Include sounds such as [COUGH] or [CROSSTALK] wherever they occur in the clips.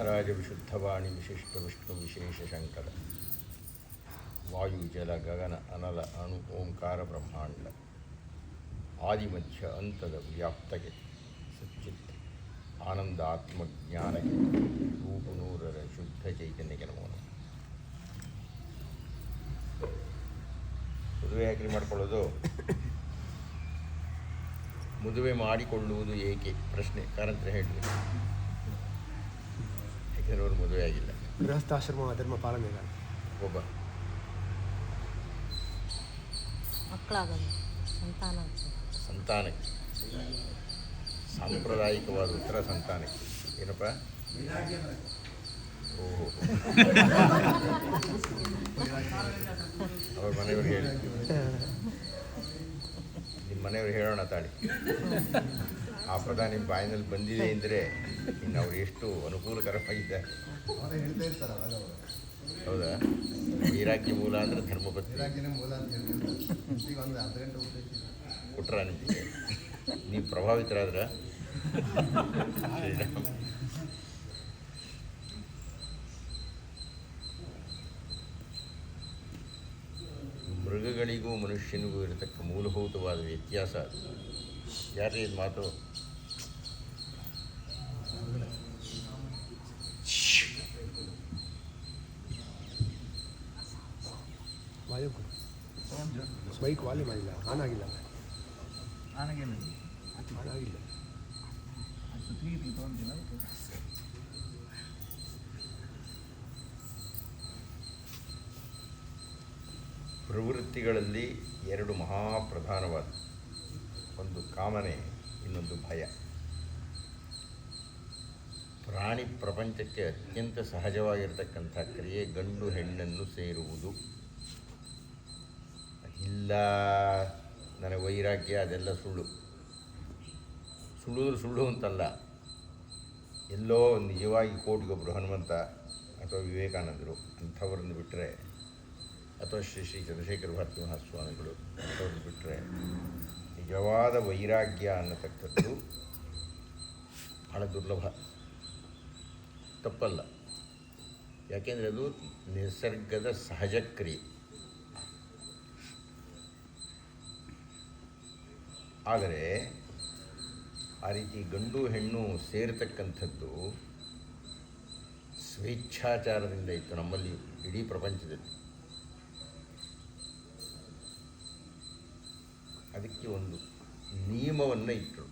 ಸಿದ್ಧರಾಜ ವಿಶುದ್ಧವಾಣಿ ವಿಶಿಷ್ಟ ವಿಷ್ಣು ವಿಶೇಷ ಶಂಕರ ವಾಯು ಜಲ ಗಗನ ಅನಲ ಅಣು ಓಂಕಾರ ಬ್ರಹ್ಮಾಂಡ ಆದಿಮಧ್ಯ ಅಂತದ ವ್ಯಾಪ್ತಗೆ ಸಚ್ಚಿತ್ ಆನಂದ ಆತ್ಮಜ್ಞಾನಕ್ಕೆ ರೂಪನೂರರ ಶುದ್ಧ ಚೈತನ್ಯಕ್ಕೆ ನಮೋ ನಮಃ. ಮದುವೆ ಯಾಕ್ರಿ ಮಾಡ್ಕೊಳ್ಳೋದು? ಮದುವೆ ಮಾಡಿಕೊಳ್ಳುವುದು ಏಕೆ? ಪ್ರಶ್ನೆ ಕಾರಂತರ ಹೇಳಿ ಅವರು ಮದುವೆ ಆಗಿಲ್ಲ. ಗೃಹಸ್ಥಾಶ್ರಮ ಧರ್ಮ ಪಾಲನೆ ಇಲ್ಲ ಒಬ್ಬ. ಮಕ್ಕಳಾಗಲ್ಲ ಸಂತಾನ ಆಗ್ತದೆ ಸಂತಾನಕ್ಕೆ. ಸಾಂಪ್ರದಾಯಿಕವಾದ ಉತ್ತರ ಸಂತಾನಕ್ಕೆ. ಏನಪ್ಪ? ಓಹೋ. ಅವ್ರ ಮನೆಯವ್ರು ಹೇಳಿ. ನಿಮ್ಮ ಮನೆಯವ್ರು ಹೇಳೋಣ ತಾಳಿ. ಆ ಪದ ನಿಮ್ಮ ಬಾಯಿನಲ್ಲಿ ಬಂದಿದೆ ಅಂದರೆ ಇನ್ನು ಅವ್ರು ಎಷ್ಟು ಅನುಕೂಲಕರವಾಗಿದ್ದಾರೆ. ಹೌದಾ? ವೈರಾಗ್ಯ ಮೂಲ ಅಂದರೆ ಧರ್ಮಪತ್ನಿ ಕೊಟ್ರ ನಿಮಗೆ? ನೀವು ಪ್ರಭಾವಿತರಾದ್ರ? ಮೃಗಗಳಿಗೂ ಮನುಷ್ಯನಿಗೂ ಇರತಕ್ಕ ಮೂಲಭೂತವಾದ ವ್ಯತ್ಯಾಸ ಯಾರೇ ಇದು ಮಾತು ವಾಲ್ಯೂಮ್ ಬೈಕ್ ವಾಲ್ಯೂಮ್ ಮಾಡಿಲ್ಲ. ಆನ್ ಆಗಿಲ್ಲ. ಆನ್ ಆಗಿಲ್ಲ. ತೊಗೊಂಡಿಲ್ಲ ಪ್ರವೃತ್ತಿಗಳಲ್ಲಿ ಎರಡು ಮಹಾಪ್ರಧಾನವಾದ ಒಂದು ಕಾಮನೆ ಇನ್ನೊಂದು ಭಯ. ಪ್ರಾಣಿ ಪ್ರಪಂಚಕ್ಕೆ ಅತ್ಯಂತ ಸಹಜವಾಗಿರ್ತಕ್ಕಂಥ ಕ್ರಿಯೆ ಗಂಡು ಹೆಣ್ಣನ್ನು ಸೇರುವುದು. ಇಲ್ಲ. ನನಗೆ ವೈರಾಗ್ಯ, ಅದೆಲ್ಲ ಸುಳ್ಳು. ಸುಳ್ಳು ಸುಳ್ಳು ಅಂತಲ್ಲ. ಎಲ್ಲೋ ನಿಜವಾಗಿ ಕೋಟಿಗೊಬ್ಬರು ಹನುಮಂತ ಅಥವಾ ವಿವೇಕಾನಂದರು ಅಂಥವ್ರನ್ನು ಬಿಟ್ಟರೆ ಅಥವಾ ಶ್ರೀ ಶ್ರೀ ಚಂದ್ರಶೇಖರ ಭಾರತಿ ಮಹಾಸ್ವಾಮಿಗಳು ಅಂಥವ್ರನ್ನ ಬಿಟ್ಟರೆ ನಿಜವಾದ ವೈರಾಗ್ಯ ಅನ್ನತಕ್ಕದ್ದು ಬಹಳ ದುರ್ಲಭ. ತಪ್ಪಲ್ಲ. ಯಾಕೆಂದರೆ ಅದು ನಿಸರ್ಗದ ಸಹಜ ಕ್ರಿಯೆ ಆದರೆ ಆ ರೀತಿ ಗಂಡು ಹೆಣ್ಣು ಸೇರತಕ್ಕಂಥದ್ದು ಸ್ವೇಚ್ಛಾಚಾರದಿಂದ ಇತ್ತು ನಮ್ಮಲ್ಲಿ ಇಡೀ ಪ್ರಪಂಚದಲ್ಲಿ. ಅದಕ್ಕೆ ಒಂದು ನಿಯಮವನ್ನು ಇಟ್ಟರು.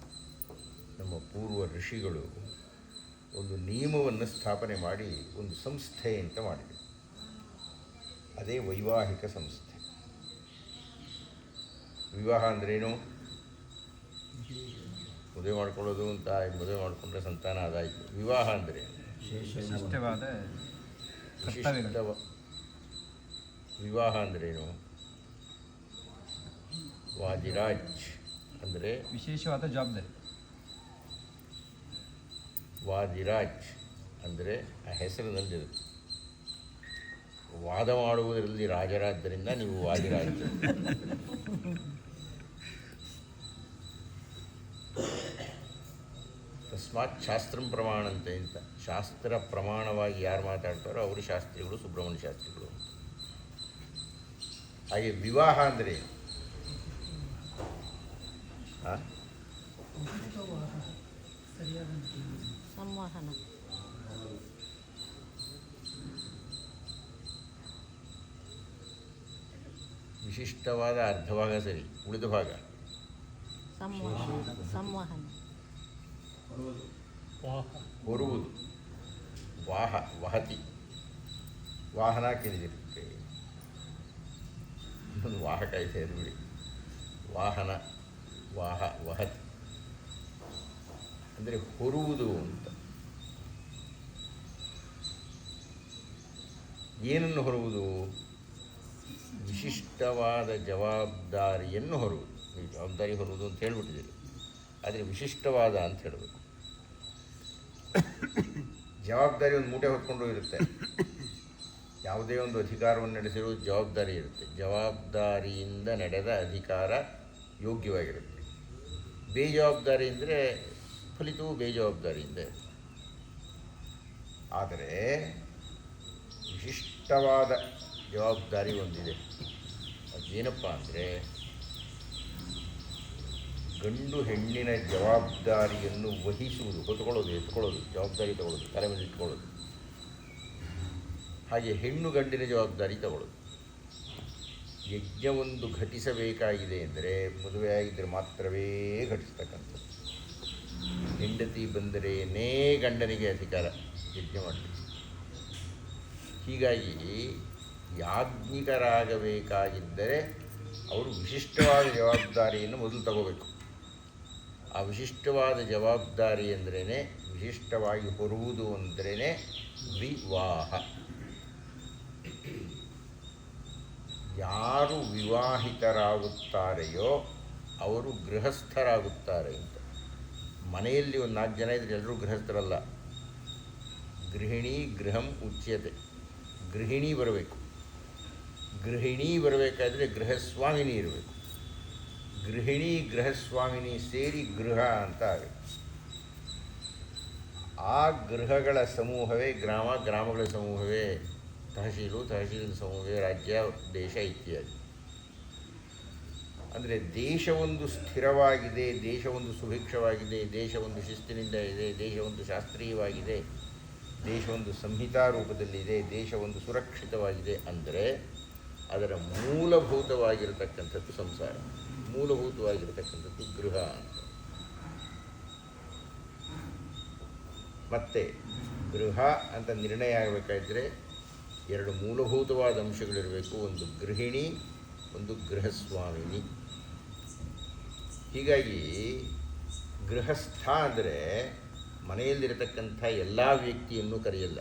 ನಮ್ಮ ಪೂರ್ವ ಋಷಿಗಳು ಒಂದು ನಿಯಮವನ್ನು ಸ್ಥಾಪನೆ ಮಾಡಿ ಒಂದು ಸಂಸ್ಥೆ ಅಂತ ಮಾಡಿದರು. ಅದೇ ವೈವಾಹಿಕ ಸಂಸ್ಥೆ. ವಿವಾಹ ಅಂದ್ರೇನು? ಮದುವೆ ಮಾಡ್ಕೊಳ್ಳೋದು ಅಂತ ಮದುವೆ ಮಾಡಿಕೊಂಡ್ರೆ ಸಂತಾನ ಅದಾಯಿತು. ವಿವಾಹ ಅಂದರೆ ವಿಶಿಷ್ಟವಾದ ವಿವಾಹ ಅಂದ್ರೇನು ವಾದಿರಾಜ್ ಅಂದರೆ? ವಿಶೇಷವಾದ ಜವಾಬ್ದಾರಿ. ವಾದಿರಾಜ್ ಅಂದರೆ ಆ ಹೆಸರಿನಲ್ಲಿ ವಾದ ಮಾಡುವುದರಲ್ಲಿ ರಾಜರಾದ್ದರಿಂದ ನೀವು ವಾದಿರಾಜ್ [LAUGHS] ತಸ್ಮಾತ್ ಶಾಸ್ತ್ರಂ ಪ್ರಮಾಣಂತೆ ಅಂತ ಶಾಸ್ತ್ರ ಪ್ರಮಾಣವಾಗಿ ಯಾರು ಮಾತಾಡ್ತಾರೋ ಅವರು ಶಾಸ್ತ್ರಿಗಳು ಸುಬ್ರಹ್ಮಣ್ಯ ಶಾಸ್ತ್ರಿಗಳು ಹಾಗೆ ವಿವಾಹ ಅಂದರೆ? ಸಂವಹನ. ವಿಶಿಷ್ಟವಾದ ಅರ್ಧ ಭಾಗ ಸರಿ ಉಳಿದ ಭಾಗ. ಸಂವಹನ. ಹೊರುವುದು ವಾಹ. ವಹತಿ. ವಾಹನ ಕೇಳಿದಿರುತ್ತೆ ಇನ್ನೊಂದು ವಾಹಕ ಅದು ಬಿಡಿ ವಾಹನ ವಾಹ ವಹತಿ. ಅಂದರೆ ಹೊರುವುದು ಅಂತ. ಏನನ್ನು ಹೊರುವುದು? ವಿಶಿಷ್ಟವಾದ ಜವಾಬ್ದಾರಿಯನ್ನು ಹೊರುವುದು. ಈ ಜವಾಬ್ದಾರಿ ಹೊರುವುದು ಅಂತ ಹೇಳ್ಬಿಟ್ಟಿದ್ದೀರಿ. ಆದರೆ ವಿಶಿಷ್ಟವಾದ ಅಂತ ಹೇಳಬೇಕು. [COUGHS] ಜವಾಬ್ದಾರಿ ಒಂದು ಮೂಟೆ ಹೊತ್ಕೊಂಡು ಇರುತ್ತೆ. ಯಾವುದೇ ಒಂದು ಅಧಿಕಾರವನ್ನು ನಡೆಸಿರುವ ಜವಾಬ್ದಾರಿ ಇರುತ್ತೆ. ಜವಾಬ್ದಾರಿಯಿಂದ ನಡೆದ ಅಧಿಕಾರ ಯೋಗ್ಯವಾಗಿರುತ್ತೆ. ಬೇಜವಾಬ್ದಾರಿ ಅಂದರೆ ಫಲಿತವು ಬೇಜವಾಬ್ದಾರಿಯಿಂದ. ಆದರೆ ವಿಶಿಷ್ಟವಾದ ಜವಾಬ್ದಾರಿ ಒಂದಿದೆ. ಅದೇನಪ್ಪ ಅಂದರೆ ಗಂಡು ಹೆಣ್ಣಿನ ಜವಾಬ್ದಾರಿಯನ್ನು ವಹಿಸುವುದು ಹೊತ್ಕೊಳ್ಳೋದು ಎತ್ಕೊಳ್ಳೋದು, ಜವಾಬ್ದಾರಿ ತಗೊಳ್ಳೋದು, ತಲೆ ಮೇಲೆ ಇಟ್ಕೊಳ್ಳೋದು. ಹಾಗೆ ಹೆಣ್ಣು ಗಂಡಿನ ಜವಾಬ್ದಾರಿ ತಗೊಳ್ಳೋದು. ಯಜ್ಞವೊಂದು ಘಟಿಸಬೇಕಾಗಿದೆ ಅಂದರೆ ಮದುವೆಯಾಗಿದ್ದರೆ ಮಾತ್ರವೇ ಘಟಿಸ್ತಕ್ಕಂಥದ್ದು. ಹೆಂಡತಿ ಬಂದರೇನೇ ಗಂಡನಿಗೆ ಅಧಿಕಾರ ಯಜ್ಞ ಮಾಡಲಿಕ್ಕೆ. ಹೀಗಾಗಿ ಯಾಜ್ಞಿಕರಾಗಬೇಕಾಗಿದ್ದರೆ ಅವರು ವಿಶಿಷ್ಟವಾದ ಜವಾಬ್ದಾರಿಯನ್ನು ಮೊದಲು ತಗೋಬೇಕು. ಆ ಜವಾಬ್ದಾರಿ ಅಂದ್ರೇ ವಿಶಿಷ್ಟವಾಗಿ ಹೊರುವುದು ಅಂದ್ರೇ ವಿವಾಹ. ಯಾರು ವಿವಾಹಿತರಾಗುತ್ತಾರೆಯೋ ಅವರು ಗೃಹಸ್ಥರಾಗುತ್ತಾರೆ ಅಂತ. ಮನೆಯಲ್ಲಿ ಒಂದು ನಾಲ್ಕು ಜನ ಇದ್ದರೆ ಎಲ್ಲರೂ ಗೃಹಸ್ಥರಲ್ಲ. ಗೃಹಿಣಿ, ಗೃಹಂ ಉಚ್ಯತೆ. ಗೃಹಿಣಿ ಬರಬೇಕು. ಗೃಹಿಣಿ ಬರಬೇಕಾದ್ರೆ ಗೃಹಸ್ವಾಮಿನಿ ಇರಬೇಕು. ಗೃಹಿಣಿ ಗೃಹಸ್ವಾಮಿನಿ ಸೇರಿ ಗೃಹ ಅಂತ ಆಗುತ್ತೆ ಆ ಗೃಹಗಳ ಸಮೂಹವೇ ಗ್ರಾಮ, ಗ್ರಾಮಗಳ ಸಮೂಹವೇ, ತಹಶೀಲು, ತಹಶೀಲಿನ ಸಮೂಹವೇ, ರಾಜ್ಯ, ದೇಶ ಇತ್ಯಾದಿ. ಅಂದರೆ ದೇಶವೊಂದು ಸ್ಥಿರವಾಗಿದೆ, ದೇಶವೊಂದು ಸುಭಿಕ್ಷವಾಗಿದೆ, ದೇಶವೊಂದು ಶಿಸ್ತಿನಿಂದ ಇದೆ, ದೇಶವೊಂದು ಶಾಸ್ತ್ರೀಯವಾಗಿದೆ, ದೇಶವೊಂದು ಸಂಹಿತಾ ರೂಪದಲ್ಲಿದೆ, ದೇಶವೊಂದು ಸುರಕ್ಷಿತವಾಗಿದೆ ಅಂದರೆ ಅದರ ಮೂಲಭೂತವಾಗಿರತಕ್ಕಂಥದ್ದು ಸಂಸಾರ. ಮೂಲಭೂತವಾಗಿರತಕ್ಕಂಥದ್ದು ಗೃಹ ಅಂತ. ಮತ್ತೆ ಗೃಹ ಅಂತ ನಿರ್ಣಯ ಆಗಬೇಕಾದ್ರೆ ಎರಡು ಮೂಲಭೂತವಾದ ಅಂಶಗಳಿರಬೇಕು. ಒಂದು ಗೃಹಿಣಿ, ಒಂದು ಗೃಹಸ್ವಾಮಿನಿ. ಹೀಗಾಗಿ ಗೃಹಸ್ಥ ಅಂದರೆ ಮನೆಯಲ್ಲಿರತಕ್ಕಂಥ ಎಲ್ಲ ವ್ಯಕ್ತಿಯನ್ನು ಕರೆಯಲ್ಲ.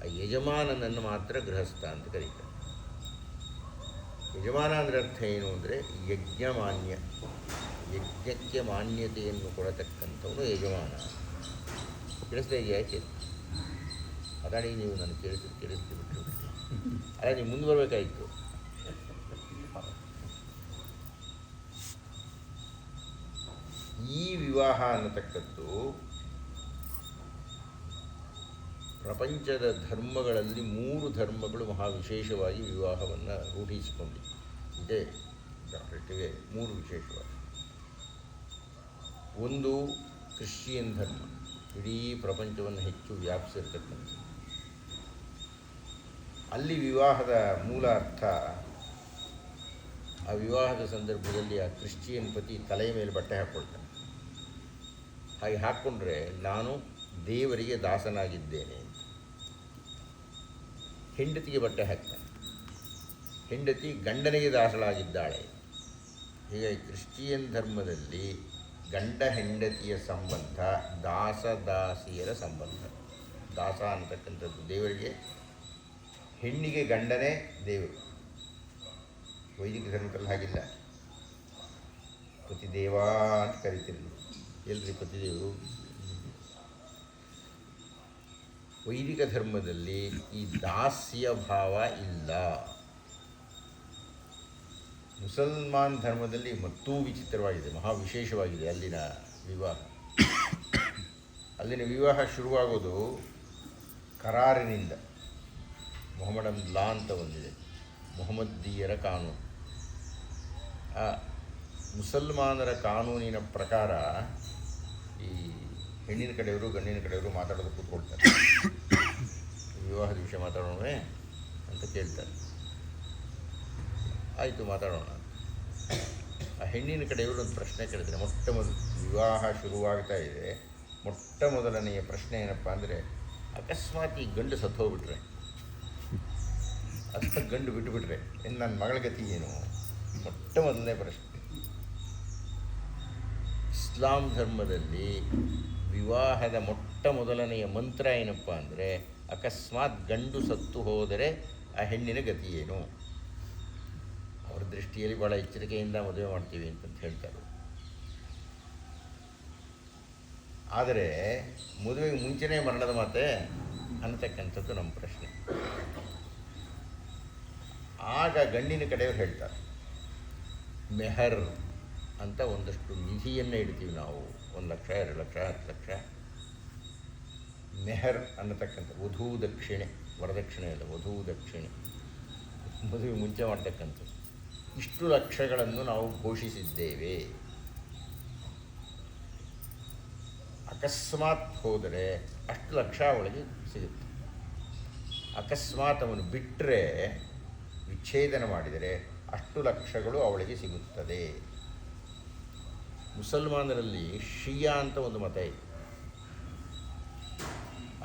ಆ ಯಜಮಾನನನ್ನು ಮಾತ್ರ ಗೃಹಸ್ಥ ಅಂತ ಕರೀತಾರೆ. ಯಜಮಾನ ಅಂದರೆ ಅರ್ಥ ಏನು ಅಂದರೆ ಯಜ್ಞಮಾನ್ಯ, ಯಜ್ಞಕ್ಕೆ ಮಾನ್ಯತೆಯನ್ನು ಕೊಡತಕ್ಕಂಥವನು ಯಜಮಾನ. ಕೇಳಿಸ್ತಾ ಇದೆಯಾ ಯಾಕೆ? ಅದಾಡಿ ನೀವು ನಾನು ಕೇಳಿಸಿ ಕೇಳಿಸ್ತಿಬಿಟ್ಟು ಅಲ್ಲ, ನೀವು ಮುಂದೆ ಬರಬೇಕಾಯಿತು ಈ ವಿವಾಹ ಅನ್ನತಕ್ಕದ್ದು ಪ್ರಪಂಚದ ಧರ್ಮಗಳಲ್ಲಿ ಮೂರು ಧರ್ಮಗಳು ಮಹಾ ವಿಶೇಷವಾಗಿ ವಿವಾಹವನ್ನು ರೂಢಿಸಿಕೊಂಡಿವೆ ಇದೆ ಡಾಕ್ಟರೇಟಿಗೆ ಮೂರು ವಿಶೇಷವಾಗಿ. ಒಂದು, ಕ್ರಿಶ್ಚಿಯನ್ ಧರ್ಮ. ಇಡೀ ಪ್ರಪಂಚವನ್ನು ಹೆಚ್ಚು ವ್ಯಾಪಿಸಿರ್ತಕ್ಕಂಥದ್ದು. ಅಲ್ಲಿ ವಿವಾಹದ ಮೂಲ ಅರ್ಥ, ಆ ವಿವಾಹದ ಸಂದರ್ಭದಲ್ಲಿ ಆ ಕ್ರಿಶ್ಚಿಯನ್ ಪತಿ ತಲೆಯ ಮೇಲೆ ಬಟ್ಟೆ ಹಾಕ್ಕೊಳ್ತಾನೆ ಹಾಗೆ ಹಾಕ್ಕೊಂಡ್ರೆ ನಾನು ದೇವರಿಗೆ ದಾಸನಾಗಿದ್ದೇನೆ. ಹೆಂಡತಿಗೆ ಬಟ್ಟೆ ಹಾಕ್ತಾನೆ. ಹೆಂಡತಿ ಗಂಡನಿಗೆ ದಾಸಳಾಗಿದ್ದಾಳೆ. ಹೀಗಾಗಿ ಕ್ರಿಶ್ಚಿಯನ್ ಧರ್ಮದಲ್ಲಿ ಗಂಡ ಹೆಂಡತಿಯ ಸಂಬಂಧ, ದಾಸ ದಾಸಿಯರ ಸಂಬಂಧ. ದಾಸ ಅಂತಕ್ಕಂಥದ್ದು ದೇವರಿಗೆ, ಹೆಣ್ಣಿಗೆ ಗಂಡನೇ ದೇವರು. ವೈದಿಕ ಧರ್ಮದಲ್ಲಿ ಹಾಗಿಲ್ಲ. ಪತಿದೇವ ಅಂತ ಕರಿತೀರಿ ಎಲ್ರಿ ಪತಿದೇವರು? ವೈದಿಕ ಧರ್ಮದಲ್ಲಿ ಈ ದಾಸ್ಯ ಭಾವ ಇಲ್ಲ. ಮುಸಲ್ಮಾನ್ ಧರ್ಮದಲ್ಲಿ ಮತ್ತೂ ವಿಚಿತ್ರವಾಗಿದೆ, ಮಹಾ ವಿಶೇಷವಾಗಿದೆ ಅಲ್ಲಿನ ವಿವಾಹ. ಅಲ್ಲಿನ ವಿವಾಹ ಶುರುವಾಗೋದು ಕರಾರಿನಿಂದ. ಮೊಹಮ್ಮದ್ ಲಾ ಅಂತ ಒಂದಿದೆ ಮೊಹಮ್ಮದ್ದೀಯರ ಕಾನೂನು. ಆ ಮುಸಲ್ಮಾನರ ಕಾನೂನಿನ ಪ್ರಕಾರ ಈ ಹೆಣ್ಣಿನ ಕಡೆಯವರು ಗಂಡಿನ ಕಡೆಯವರು ಮಾತಾಡೋದು ಕೂತ್ಕೊಳ್ತಾರೆ. ವಿವಾಹದ ವಿಷಯ ಮಾತಾಡೋಣವೇ ಅಂತ ಕೇಳ್ತಾರೆ. ಆಯಿತು ಮಾತಾಡೋಣ. ಆ ಹೆಣ್ಣಿನ ಕಡೆಯವರು ಒಂದು ಪ್ರಶ್ನೆ ಕೇಳಿದರೆ ಮೊಟ್ಟ ಮೊದಲು ವಿವಾಹ ಶುರುವಾಗ್ತಾ ಇದೆ. ಮೊಟ್ಟ ಮೊದಲನೆಯ ಪ್ರಶ್ನೆ ಏನಪ್ಪ ಅಂದರೆ, ಅಕಸ್ಮಾತ್ ಈ ಗಂಡು ಸತ್ತು ಹೋಗ್ಬಿಟ್ರೆ ಅಥವಾ ಗಂಡು ಬಿಟ್ಟುಬಿಟ್ರೆ ಇನ್ನು ನನ್ನ ಮಗಳ ಗತಿ ಏನು? ಮೊಟ್ಟ ಮೊದಲನೇ ಪ್ರಶ್ನೆ. ಇಸ್ಲಾಂ ಧರ್ಮದಲ್ಲಿ ವಿವಾಹದ ಮೊಟ್ಟ ಮೊದಲನೆಯ ಮಂತ್ರ ಏನಪ್ಪ ಅಂದರೆ ಅಕಸ್ಮಾತ್ ಗಂಡು ಸತ್ತು ಹೋದರೆ ಆ ಹೆಣ್ಣಿನ ಗತಿ ಏನು ಅವ್ರ ದೃಷ್ಟಿಯಲ್ಲಿ ಭಾಳ ಎಚ್ಚರಿಕೆಯಿಂದ ಮದುವೆ ಮಾಡ್ತೀವಿ ಅಂತಂತ ಹೇಳ್ತಾರೆ. ಆದರೆ ಮದುವೆಗೆ ಮುಂಚೆನೇ ಮರಣದ ಮಾತೆ ಅನ್ನತಕ್ಕಂಥದ್ದು ನಮ್ಮ ಪ್ರಶ್ನೆ. ಆಗ ಗಂಡಿನ ಕಡೆಯವ್ರು ಹೇಳ್ತಾರೆ, ಮೆಹರ್ ಅಂತ ಒಂದಷ್ಟು ನಿಧಿಯನ್ನು ಇಡ್ತೀವಿ ನಾವು, ಒಂದು ಲಕ್ಷ, ಎರಡು ಲಕ್ಷ, ಹತ್ತು ಲಕ್ಷ. ಮೆಹರ್ ಅನ್ನತಕ್ಕಂಥ ವಧೂ ದಕ್ಷಿಣೆ, ವರದಕ್ಷಿಣೆ ಅಲ್ಲ, ವಧೂ ದಕ್ಷಿಣೆ. ಮದುವೆ ಮುಂಚೆ ಮಾಡ್ತಕ್ಕಂಥದ್ದು. ಇಷ್ಟು ಲಕ್ಷಗಳನ್ನು ನಾವು ಘೋಷಿಸಿದ್ದೇವೆ. ಅಕಸ್ಮಾತ್ ಹೋದರೆ ಅಷ್ಟು ಲಕ್ಷ ಅವಳಿಗೆ ಸಿಗುತ್ತೆ. ಅಕಸ್ಮಾತ್ ಅವನು ಬಿಟ್ಟರೆ ವಿಚ್ಛೇದನ ಮಾಡಿದರೆ ಅಷ್ಟು ಲಕ್ಷಗಳು ಅವಳಿಗೆ ಸಿಗುತ್ತದೆ. ಮುಸಲ್ಮಾನರಲ್ಲಿ ಶಿಯಾ ಅಂತ ಒಂದು ಮತ ಇದೆ.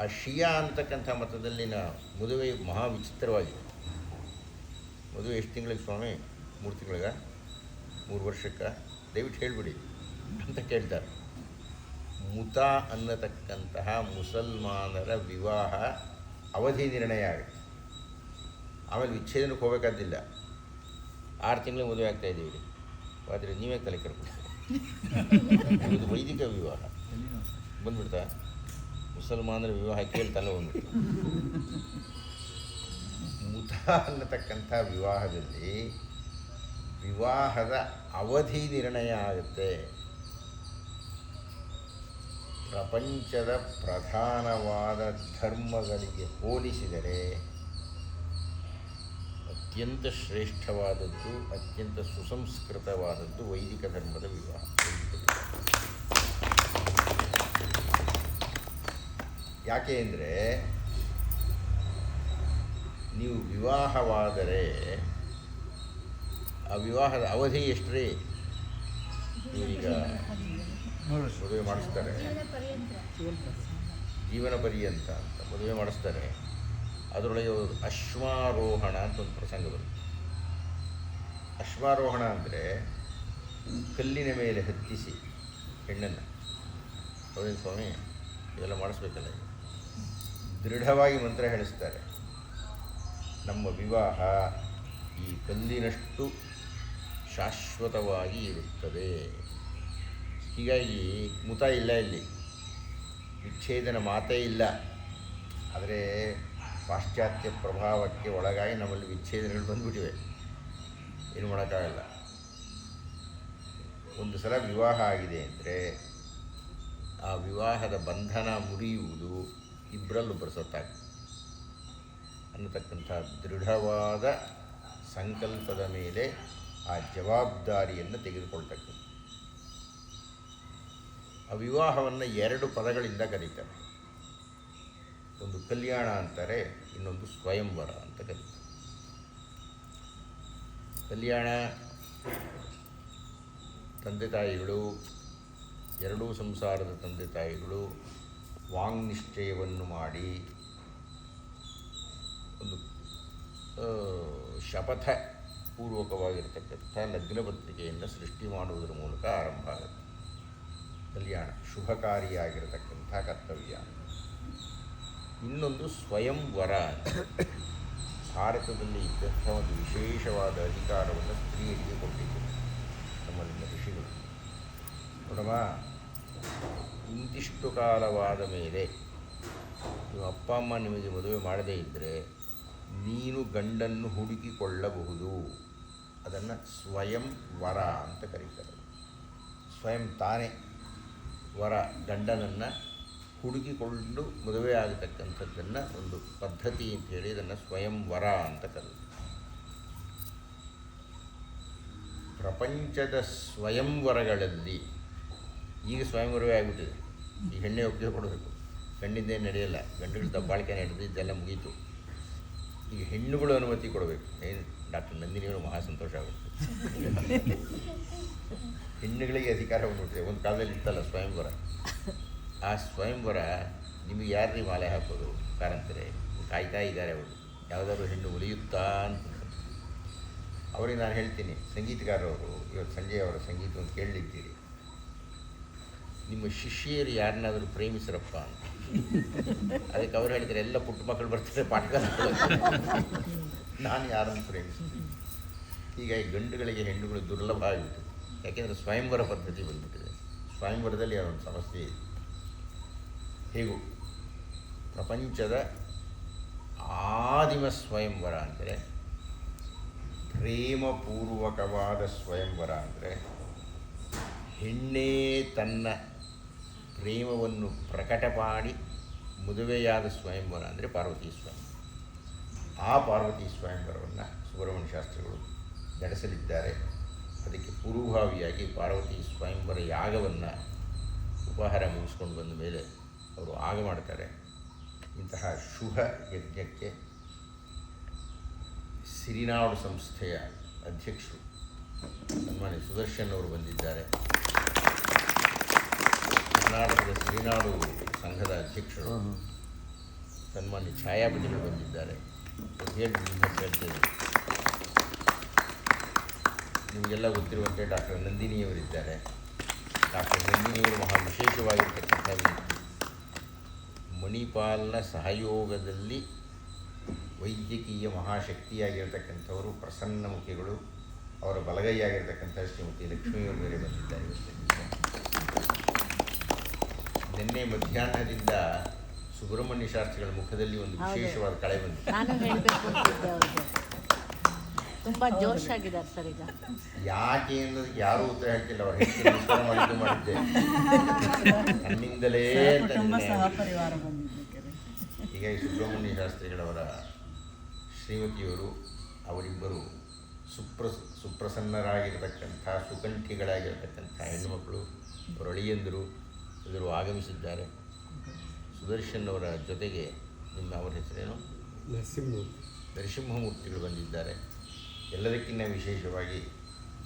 ಆ ಶಿಯಾ ಅಂತಕ್ಕಂಥ ಮತದಲ್ಲಿನ ಮದುವೆ ಮಹಾ ವಿಚಿತ್ರವಾಗಿದೆ ಮದುವೆ ಎಷ್ಟು ತಿಂಗಳಿಗೆ ಸ್ವಾಮಿ? ಮೂರು ತಿಂಗಳಿಗೆ? ಮೂರು ವರ್ಷಕ್ಕೆ? ದಯವಿಟ್ಟು ಹೇಳಿಬಿಡಿ ಅಂತ ಕೇಳ್ತಾರೆ. ಮುತ ಅನ್ನತಕ್ಕಂತಹ ಮುಸಲ್ಮಾನರ ವಿವಾಹ ಅವಧಿ ನಿರ್ಣಯ ಆಗುತ್ತೆ ಆಮೇಲೆ ವಿಚ್ಛೇದನಕ್ಕೆ ಹೋಗಬೇಕಾದಿಲ್ಲ ಆರು ತಿಂಗಳಿಗೆ ಮದುವೆ ಆಗ್ತಾ ಇದ್ದೀವಿ ಆದರೆ ನೀವೇ ತಲೆ ಕರ್ಕೊಂಡು ಇದು ವೈದಿಕ ವಿವಾಹ. ಬಂದ್ಬಿಡ್ತಾ? ಮುಸಲ್ಮಾನರ ವಿವಾಹ ಕೇಳ್ತಾನೆ ಒಂದು. ಮುತ ಅನ್ನತಕ್ಕಂಥ ವಿವಾಹದಲ್ಲಿ ವಿವಾಹದ ಅವಧಿ ನಿರ್ಣಯ ಆಗುತ್ತೆ. ಪ್ರಪಂಚದ ಪ್ರಧಾನವಾದ ಧರ್ಮಗಳಿಗೆ ಹೋಲಿಸಿದರೆ ಅತ್ಯಂತ ಶ್ರೇಷ್ಠವಾದದ್ದು, ಅತ್ಯಂತ ಸುಸಂಸ್ಕೃತವಾದದ್ದು ವೈದಿಕ ಧರ್ಮದ ವಿವಾಹ. ಯಾಕೆ ಅಂದರೆ ನೀವು ವಿವಾಹವಾದರೆ ಆ ವಿವಾಹದ ಅವಧಿ ಎಷ್ಟು ರೀ ಈಗ ಮದುವೆ ಮಾಡಿಸ್ತಾರೆ. ಜೀವನ ಪರ್ಯಂತ ಅಂತ ಮದುವೆ ಮಾಡಿಸ್ತಾರೆ. ಅದರೊಳಗೆ ಅಶ್ವಾರೋಹಣ ಅಂತ ಒಂದು ಪ್ರಸಂಗ ಬರುತ್ತೆ. ಅಶ್ವಾರೋಹಣ ಅಂದರೆ ಕಲ್ಲಿನ ಮೇಲೆ ಹತ್ತಿಸಿ ಹೆಣ್ಣನ್ನು. ಹೌದೇನು ಸ್ವಾಮಿ? ಇದೆಲ್ಲ ಮಾಡಿಸ್ಬೇಕಲ್ಲ ಈಗ. ದೃಢವಾಗಿ ಮಂತ್ರ ಹೇಳಿಸ್ತಾರೆ. ನಮ್ಮ ವಿವಾಹ ಈ ಕಲ್ಲಿನಷ್ಟು ಶಾಶ್ವತವಾಗಿ ಇರುತ್ತದೆ. ಹೀಗಾಗಿ ಮುತ ಇಲ್ಲ ಇಲ್ಲಿ. ವಿಚ್ಛೇದನ ಮಾತೇ ಇಲ್ಲ. ಆದರೆ ಪಾಶ್ಚಾತ್ಯ ಪ್ರಭಾವಕ್ಕೆ ಒಳಗಾಗಿ ನಮ್ಮಲ್ಲಿ ವಿಚ್ಛೇದನಗಳು ಬಂದುಬಿಟ್ಟಿವೆ. ಏನು ಮಾಡೋಕ್ಕಾಗಲ್ಲ. ಒಂದು ಸಲ ವಿವಾಹ ಆಗಿದೆ ಅಂದರೆ ಆ ವಿವಾಹದ ಬಂಧನ ಮುರಿಯುವುದು ಇಬ್ಬರಲ್ಲೊಬ್ಬರು ಸತ್ತಾಗ ಅನ್ನತಕ್ಕಂಥ ದೃಢವಾದ ಸಂಕಲ್ಪದ ಮೇಲೆ ಆ ಜವಾಬ್ದಾರಿಯನ್ನು ತೆಗೆದುಕೊಳ್ತಕ್ಕಂಥ ಆ ವಿವಾಹವನ್ನು ಎರಡು ಪದಗಳಿಂದ ಕರೀತಾರೆ. ಒಂದು ಕಲ್ಯಾಣ ಅಂತಾರೆ, ಇನ್ನೊಂದು ಸ್ವಯಂವರ ಅಂತ ಕರೀತಾರೆ. ಕಲ್ಯಾಣ, ತಂದೆ ತಾಯಿಗಳು, ಎರಡೂ ಸಂಸಾರದ ತಂದೆ ತಾಯಿಗಳು ವಾಂಗ್ನಿಶ್ಚಯವನ್ನು ಮಾಡಿ ಒಂದು ಶಪಥ ಪೂರ್ವಕವಾಗಿರ್ತಕ್ಕಂಥ ಲಗ್ನಪತ್ರಿಕೆಯನ್ನು ಸೃಷ್ಟಿ ಮಾಡುವುದರ ಮೂಲಕ ಆರಂಭ ಆಗುತ್ತೆ. ಕಲ್ಯಾಣ, ಶುಭಕಾರಿಯಾಗಿರತಕ್ಕಂಥ ಕರ್ತವ್ಯ. ಇನ್ನೊಂದು ಸ್ವಯಂ ವರ ಭಾರತದಲ್ಲಿ ಇದ್ದಂಥ ಒಂದು ವಿಶೇಷವಾದ ಅಧಿಕಾರವನ್ನು ಸ್ತ್ರೀಯರಿಗೆ ಕೊಟ್ಟಿದ್ದರು ನಮ್ಮಲ್ಲಿನ ಋಷಿಗಳು. ನೋಡಮ್ಮ ಇಂತಿಷ್ಟು ಕಾಲವಾದ ಮೇಲೆ ನಿಮ್ಮ ಅಪ್ಪ, ಅಮ್ಮ ನಿಮಗೆ ಮದುವೆ ಮಾಡದೇ ಇದ್ದರೆ ನೀನು ಗಂಡನ್ನು ಹುಡುಕಿಕೊಳ್ಳಬಹುದು. ಅದನ್ನು ಸ್ವಯಂ ವರ ಅಂತ ಕರೀತಾರೆ. ಸ್ವಯಂ ತಾನೇ ವರ ಗಂಡನನ್ನು ಹುಡುಕಿಕೊಂಡು ಮದುವೆ ಆಗತಕ್ಕಂಥದ್ದನ್ನು ಒಂದು ಪದ್ಧತಿ ಅಂತೇಳಿ ಇದನ್ನು ಸ್ವಯಂ ವರ ಅಂತ ಕರೀತಾರೆ. ಪ್ರಪಂಚದ ಸ್ವಯಂವರಗಳಲ್ಲಿ ಈಗ ಸ್ವಯಂವರವೇ ಆಗಿಬಿಟ್ಟಿದೆ. ಈ ಹೆಣ್ಣೆ ಒಪ್ಪಿಗೆ ಕೊಡಬೇಕು. ಗಂಡಿಂದ ಏನು ನಡೆಯಲ್ಲ, ಗಂಡುಗಳ ದಬ್ಬಾಳಿಕೆ ನಡೆದು ಇದೆಲ್ಲ ಮುಗೀತು. ಈಗ ಹೆಣ್ಣುಗಳು ಅನುಮತಿ ಕೊಡಬೇಕು. ಏನು, ಡಾಕ್ಟರ್ ನಂದಿನಿಯವರು ಮಹಾ ಸಂತೋಷ ಆಗುತ್ತೆ ಹೆಣ್ಣುಗಳಿಗೆ ಅಧಿಕಾರ ಬಂದ್ಬಿಟ್ಟಿದೆ ಒಂದು ಕಾಲದಲ್ಲಿ ಇತ್ತಲ್ಲ ಸ್ವಯಂವರ? ಆ ಸ್ವಯಂವರ ನಿಮಗೆ ಯಾರ್ರೀ ಮಾಲೆ ಹಾಕೋದು? ಕಾರಂತರೆ. ಕಾಯ್ತಾ ಇದ್ದಾರೆ ಅವರು. ಯಾವುದಾದ್ರು ಹೆಣ್ಣು ಉಳಿಯುತ್ತಾ ಅಂತ ಅವರಿಗೆ ನಾನು ಹೇಳ್ತೀನಿ ಸಂಗೀತಗಾರರವರು ಇವತ್ತು ಸಂಜೆ ಅವರ ಸಂಗೀತವನ್ನು ಕೇಳಲಿದ್ದೀರಿ. ನಿಮ್ಮ ಶಿಷ್ಯರು ಯಾರನ್ನಾದರೂ ಪ್ರೇಮಿಸ್ರಪ್ಪ ಅಂತ. ಅದಕ್ಕೆ ಅವ್ರು ಹೇಳಿದರೆ ಎಲ್ಲ ಪುಟ್ಟ ಮಕ್ಕಳು ಬರ್ತಾರೆ ಪಾಠ ನಾನು ಯಾರನ್ನು ಪ್ರೇಮಿಸ್ತೀನಿ ಹೀಗಾಗಿ ಗಂಡುಗಳಿಗೆ ಹೆಣ್ಣುಗಳು ದುರ್ಲಭ ಆಗಿಬಿಟ್ಟಿದೆ ಯಾಕೆಂದರೆ ಸ್ವಯಂವರ ಪದ್ಧತಿ ಬಂದ್ಬಿಟ್ಟಿದೆ. ಸ್ವಯಂವರದಲ್ಲಿ ಅದೊಂದು ಸಮಸ್ಯೆ ಇದೆ. ಹೇಗೂ, ಪ್ರಪಂಚದ ಆದಿಮ ಸ್ವಯಂವರ ಅಂದರೆ, ಪ್ರೇಮಪೂರ್ವಕವಾದ ಸ್ವಯಂವರ ಅಂದರೆ, ಹೆಣ್ಣೇ ತನ್ನ ಪ್ರೇಮವನ್ನು ಪ್ರಕಟ ಮಾಡಿ ಮದುವೆಯಾದ ಸ್ವಯಂವರ ಅಂದರೆ ಪಾರ್ವತಿ ಸ್ವಯಂ ಆ ಪಾರ್ವತಿ ಸ್ವಯಂವರವನ್ನು ಸುಬ್ರಹ್ಮಣ್ಯ ಶಾಸ್ತ್ರಿಗಳು ನಡೆಸಲಿದ್ದಾರೆ. ಅದಕ್ಕೆ ಪೂರ್ವಭಾವಿಯಾಗಿ ಪಾರ್ವತಿ ಸ್ವಯಂವರ ಯಾಗವನ್ನು ಉಪಹಾರ ಮುಗಿಸ್ಕೊಂಡು ಬಂದ ಮೇಲೆ ಅವರು ಆಗ ಮಾಡ್ತಾರೆ. ಇಂತಹ ಶುಭ ಯಜ್ಞಕ್ಕೆ ಸಿರಿನಾಡು ಸಂಸ್ಥೆಯ ಅಧ್ಯಕ್ಷರು ಸನ್ಮಾನ್ಯ ಸುದರ್ಶನ್ ಅವರು ಬಂದಿದ್ದಾರೆ. ಕರ್ನಾಟಕದ ಶ್ರೀನಾಡು ಸಂಘದ ಅಧ್ಯಕ್ಷರು ಸನ್ಮಾನ್ಯ ಛಾಯಾಪತಿಗಳು ಬಂದಿದ್ದಾರೆ. ಹೇಳಿ ಹೇಳ್ತೇನೆ ನಿಮಗೆಲ್ಲ ಗೊತ್ತಿರುವಂತೆ ಡಾಕ್ಟರ್ ನಂದಿನಿಯವರಿದ್ದಾರೆ ಡಾಕ್ಟರ್ ನಂದಿನಿಯವರು ಮಹಾ ವಿಶೇಷವಾಗಿರ್ತಕ್ಕಂಥ ವ್ಯಕ್ತಿ. ಮಣಿಪಾಲ್ನ ಸಹಯೋಗದಲ್ಲಿ ವೈದ್ಯಕೀಯ ಮಹಾಶಕ್ತಿಯಾಗಿರ್ತಕ್ಕಂಥವರು ಪ್ರಸನ್ನಮುಖಿಗಳು ಅವರ ಬಲಗೈಯಾಗಿರ್ತಕ್ಕಂಥ ಶ್ರೀಮತಿ ಲಕ್ಷ್ಮಿಯವರು ಬೇರೆ ಬಂದಿದ್ದಾರೆ. ನಿನ್ನೆ ಮಧ್ಯಾಹ್ನದಿಂದ ಸುಬ್ರಹ್ಮಣ್ಯ ಶಾಸ್ತ್ರಿಗಳ ಮುಖದಲ್ಲಿ ಒಂದು ವಿಶೇಷವಾದ ಕಳೆ ಬಂದಿದೆ. ನಾನು ಹೇಳಬೇಕು ಅಂತಿದ್ದೆ ಅವ್ರಿಗೆ. ತುಂಬ ಜೋಶ್ ಆಗಿದ್ದಾರೆ ಸರ್ ಈಗ. ಯಾಕೆ ಅನ್ನೋದಕ್ಕೆ ಯಾರೂ ಉತ್ತರ ಹೇಳ್ತಿಲ್ಲ ಅವ್ರು ಹೆಚ್ಚು ಮಾಡಿದ್ದು. ನನ್ನಿಂದಲೇ ಬಂದಿದ್ದಕ್ಕೆ ಹೀಗಾಗಿ ಸುಬ್ರಹ್ಮಣ್ಯ ಶಾಸ್ತ್ರಿಗಳವರ ಶ್ರೀಮತಿಯವರು ಅವರಿಬ್ಬರು ಸುಪ್ರ ಸುಪ್ರಸನ್ನರಾಗಿರ್ತಕ್ಕಂಥ ಸುಕಂಠಿಗಳಾಗಿರ್ತಕ್ಕಂಥ ಹೆಣ್ಣುಮಕ್ಕಳು ಅವರ ಎಲ್ಲರೂ ಆಗಮಿಸಿದ್ದಾರೆ. ಸುದರ್ಶನ್ ಅವರ ಜೊತೆಗೆ ನಿಮ್ಮ ಅವರ ಹೆಸರೇನು? ನರಸಿಂಹಮೂರ್ತಿ. ನರಸಿಂಹಮೂರ್ತಿಗಳು ಬಂದಿದ್ದಾರೆ. ಎಲ್ಲದಕ್ಕಿಂತ ವಿಶೇಷವಾಗಿ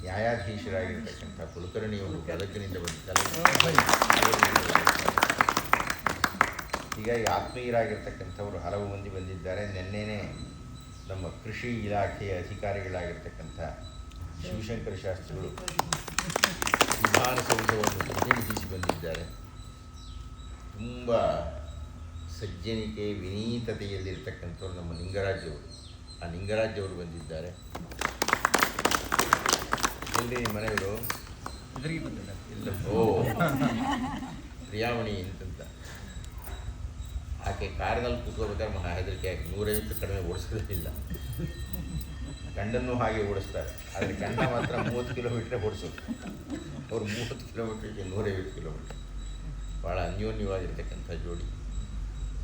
ನ್ಯಾಯಾಧೀಶರಾಗಿರ್ತಕ್ಕಂಥ ಕುಲಕರ್ಣಿಯವರು ಗದಗಿನಿಂದ ಬಂದಿದ್ದಾರೆ. ಹೀಗಾಗಿ ಆತ್ಮೀಯರಾಗಿರ್ತಕ್ಕಂಥವರು ಹಲವು ಮಂದಿ ಬಂದಿದ್ದಾರೆ. ನಿನ್ನೆನೇ ನಮ್ಮ ಕೃಷಿ ಇಲಾಖೆಯ ಅಧಿಕಾರಿಗಳಾಗಿರ್ತಕ್ಕಂಥ ಶಿವಶಂಕರ ಶಾಸ್ತ್ರಿಗಳು ವಿಧಾನಸೌಧವನ್ನು ಪ್ರತಿನಿಧಿಸಿ ಬಂದಿದ್ದಾರೆ. ತುಂಬ ಸಜ್ಜನಿಕೆ ವಿನೀತತೆಯಲ್ಲಿರ್ತಕ್ಕಂಥವ್ರು ನಮ್ಮ ಲಿಂಗರಾಜವರು ಆ ಲಿಂಗರಾಜವರು ಬಂದಿದ್ದಾರೆ. ಎಲ್ಲಿ ಮನೆಯವರು? ಇಲ್ಲ ಓ. ಪ್ರಿಯಾವಣಿ ಅಂತಂತ. ಆಕೆ ಕಾರಿನಲ್ಲಿ ಕೂತ್ಕೋಬೇಕಾದ್ರೆ ಮಹಾ ಹೆದರಿಕೆ ಆಗಿ ನೂರೈವತ್ತು ಕಡಿಮೆ ಓಡಿಸೋದಿಲ್ಲ. ಗಂಡನ್ನು ಹಾಗೆ ಓಡಿಸ್ತಾರೆ. ಆದರೆ ಗಂಡ ಮಾತ್ರ ಮೂವತ್ತು ಕಿಲೋಮೀಟ್ರೇ ಓಡಿಸೋದು. ಅವ್ರು ಮೂವತ್ತು ಕಿಲೋಮೀಟ್ರಿಗೆ ನೂರೈವತ್ತು ಕಿಲೋಮೀಟ್ರ್. ಭಾಳ ಅನ್ಯೋನ್ಯವಾಗಿರ್ತಕ್ಕಂಥ ಜೋಡಿ.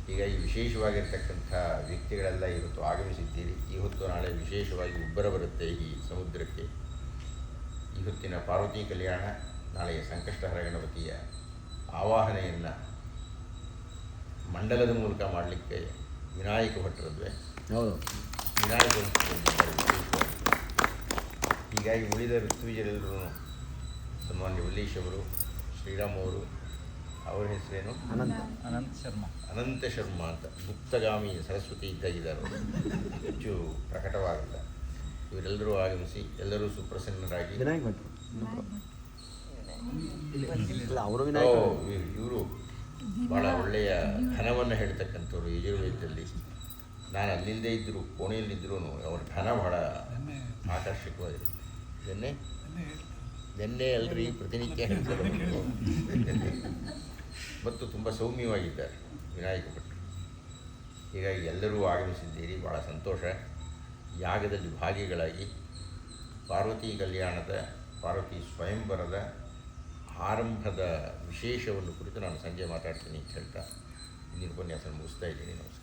ಹೀಗಾಗಿ ವಿಶೇಷವಾಗಿರ್ತಕ್ಕಂಥ ವ್ಯಕ್ತಿಗಳೆಲ್ಲ ಇವತ್ತು ಆಗಮಿಸಿದ್ದೀರಿ. ಈ ಹೊತ್ತು ನಾಳೆ ವಿಶೇಷವಾಗಿ ಉಬ್ಬರ ಬರುತ್ತೆ ಈ ಸಮುದ್ರಕ್ಕೆ. ಈ ಹೊತ್ತಿನ ಪಾರ್ವತಿ ಕಲ್ಯಾಣ ನಾಳೆಯ ಸಂಕಷ್ಟಹರ ಗಣಪತಿಯ ಆವಾಹನೆಯನ್ನು ಮಂಡಲದ ಮೂಲಕ ಮಾಡಲಿಕ್ಕೆ ವಿನಾಯಕ ಭಟ್ರದ್ವೆ. ಹೌದು. ವಿನಾಯಕ ಹೀಗಾಗಿ ಉಳಿದ ಋತ್ವಿಜರೆಲ್ಲರೂ ಸನ್ಮಾನ್ಯ ವಲ್ಲೀಶ್ ಅವರು ಶ್ರೀರಾಮ್ ಅವರು ಅವರ ಹೆಸರೇನು? ಅನಂತ. ಅನಂತ ಶರ್ಮಾ. ಅನಂತ ಶರ್ಮಾ ಅಂತ ಗುಪ್ತಗಾಮಿ ಸರಸ್ವತಿ ಇದ್ದಾಗಿದ್ದಾರೆ ಹೆಚ್ಚು ಪ್ರಕಟವಾಗಿಲ್ಲ. ಇವರೆಲ್ಲರೂ ಆಗಮಿಸಿ ಎಲ್ಲರೂ ಸುಪ್ರಸನ್ನರಾಗಿ. ಇವರು ಬಹಳ ಒಳ್ಳೆಯ ಘನವನ್ನು ಹೇಳ್ತಕ್ಕಂಥವ್ರು ಯಜುರ್ವೇದದಲ್ಲಿ. ನಾನು ಅಲ್ಲಿಲ್ಲದೆ ಇದ್ದರು ಕೋಣೆಯಲ್ಲಿದ್ದರೂ ಅವ್ರ ಘನ ಬಹಳ ಆಕರ್ಷಕವಾಗಿದೆ. ಇದನ್ನೇ ನಿನ್ನೆ ಅಲ್ರಿ ಪ್ರತಿನಿತ್ಯ ಹೇಳ್ತಾರೆ. ಮತ್ತು ತುಂಬ ಸೌಮ್ಯವಾಗಿದ್ದಾರೆ. ವಿನಾಯಕ ಭಟ್ರು ಹೀಗಾಗಿ ಎಲ್ಲರೂ ಆಗಮಿಸಿದ್ದೀರಿ. ಭಾಳ ಸಂತೋಷ. ಯಾಗದಲ್ಲಿ ಭಾಗಿಗಳಾಗಿ ಪಾರ್ವತಿ ಕಲ್ಯಾಣದ, ಪಾರ್ವತಿ ಸ್ವಯಂವರದ ಆರಂಭದ ವಿಶೇಷವನ್ನು ಕುರಿತು ನಾನು ಸಂಜೆ ಮಾತಾಡ್ತೀನಿ ಅಂತ ಹೇಳ್ತಾ ಇಂದಿನ ಉಪನ್ಯಾಸ ಮುಗಿಸ್ತಾ ಇದ್ದೀನಿ. ನಮಸ್ಕಾರ.